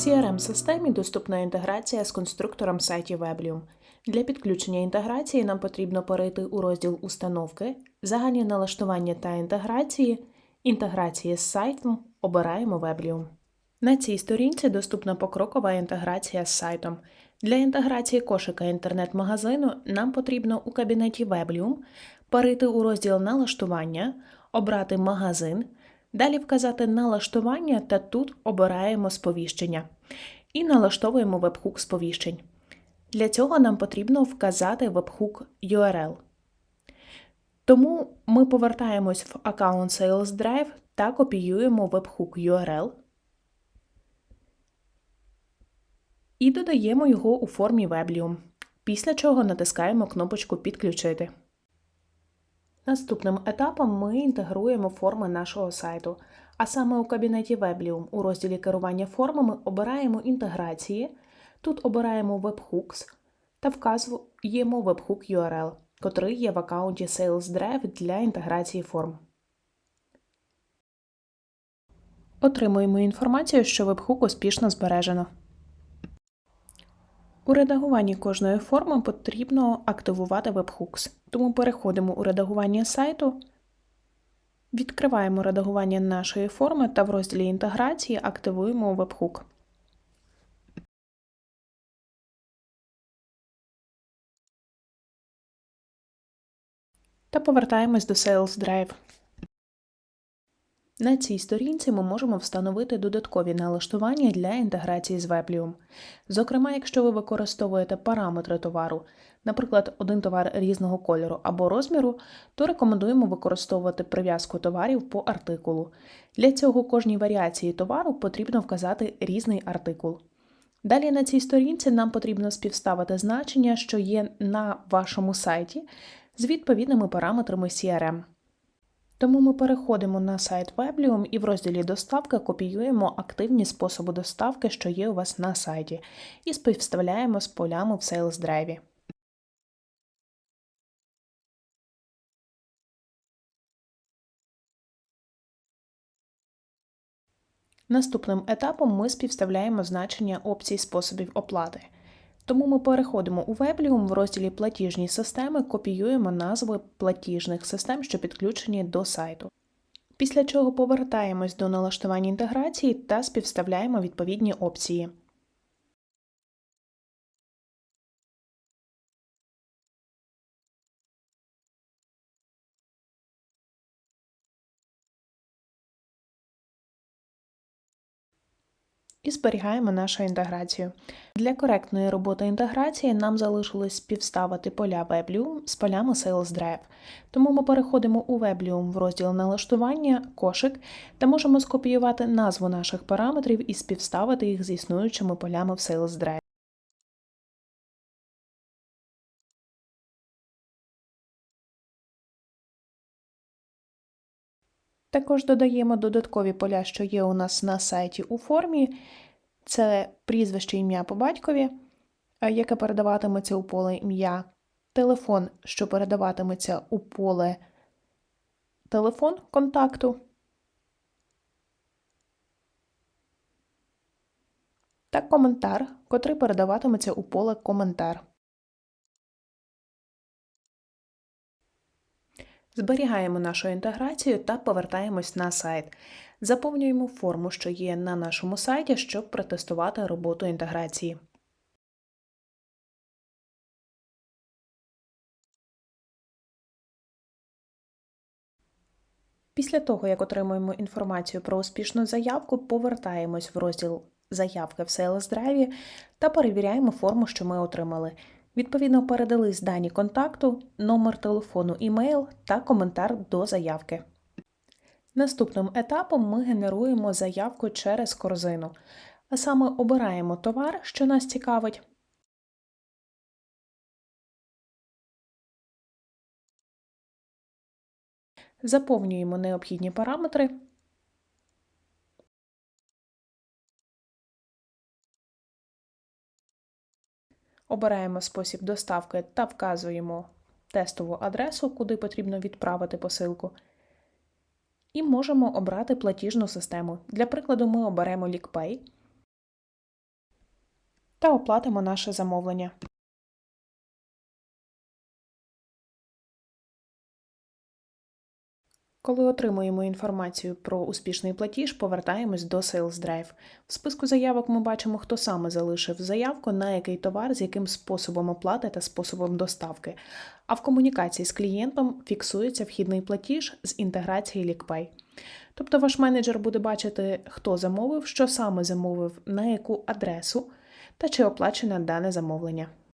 CRM-системі доступна інтеграція з конструктором сайтів Weblium. Для підключення інтеграції нам потрібно перейти у розділ Установки, загальні налаштування та інтеграції, інтеграції з сайтом, обираємо Weblium. На цій сторінці доступна покрокова інтеграція з сайтом. Для інтеграції кошика інтернет-магазину нам потрібно у кабінеті Weblium перейти у розділ Налаштування, обрати магазин, далі вказати налаштування та тут обираємо сповіщення і налаштовуємо вебхук сповіщень. Для цього нам потрібно вказати вебхук URL. Тому ми повертаємось в аккаунт Sales Drive та копіюємо вебхук URL і додаємо його у формі Weblium, після чого натискаємо кнопочку Підключити. Наступним етапом ми інтегруємо форми нашого сайту, а саме у кабінеті Weblium у розділі керування формами обираємо інтеграції, тут обираємо Webhooks та вказуємо Webhook URL, котрий є в аккаунті Sales Drive для інтеграції форм. Отримуємо інформацію, що вебхук успішно збережено. У редагуванні кожної форми потрібно активувати Webhooks, тому переходимо у редагування сайту, відкриваємо редагування нашої форми та в розділі інтеграції активуємо Webhook. Та повертаємось до Sales Drive. На цій сторінці ми можемо встановити додаткові налаштування для інтеграції з Weblium. Зокрема, якщо ви використовуєте параметри товару, наприклад, один товар різного кольору або розміру, то рекомендуємо використовувати прив'язку товарів по артикулу. Для цього кожній варіації товару потрібно вказати різний артикул. Далі на цій сторінці нам потрібно співставити значення, що є на вашому сайті, з відповідними параметрами CRM. Тому ми переходимо на сайт Weblium і в розділі Доставка копіюємо активні способи доставки, що є у вас на сайті, і співставляємо з полями в Sales Drive. Наступним етапом ми співставляємо значення опцій способів оплати. Тому ми переходимо у Weblium в розділі Платіжні системи, копіюємо назви платіжних систем, що підключені до сайту. Після чого повертаємось до налаштування інтеграції та співставляємо відповідні опції. І зберігаємо нашу інтеграцію. Для коректної роботи інтеграції нам залишилось співставити поля Weblium з полями Sales Drive. Тому ми переходимо у Weblium в розділ налаштування, кошик та можемо скопіювати назву наших параметрів і співставити їх з існуючими полями в Sales Drive. Також додаємо додаткові поля, що є у нас на сайті у формі. Це прізвище ім'я по батькові, яке передаватиметься у поле ім'я, телефон, що передаватиметься у поле телефон контакту. Та коментар, котрий передаватиметься у поле коментар. Зберігаємо нашу інтеграцію та повертаємось на сайт. Заповнюємо форму, що є на нашому сайті, щоб протестувати роботу інтеграції. Після того, як отримуємо інформацію про успішну заявку, повертаємось в розділ Заявки в Sales Drive та перевіряємо форму, що ми отримали. Відповідно, передались дані контакту, номер телефону, імейл та коментар до заявки. Наступним етапом ми генеруємо заявку через корзину, а саме обираємо товар, що нас цікавить. Заповнюємо необхідні параметри. Обираємо спосіб доставки та вказуємо тестову адресу, куди потрібно відправити посилку. І можемо обрати платіжну систему. Для прикладу, ми оберемо LeakPay та оплатимо наше замовлення. Коли отримуємо інформацію про успішний платіж, повертаємось до Sales Drive. В списку заявок ми бачимо, хто саме залишив заявку, на який товар, з яким способом оплати та способом доставки. А в комунікації з клієнтом фіксується вхідний платіж з інтеграції LickPay. Тобто ваш менеджер буде бачити, хто замовив, що саме замовив, на яку адресу та чи оплачене дане замовлення.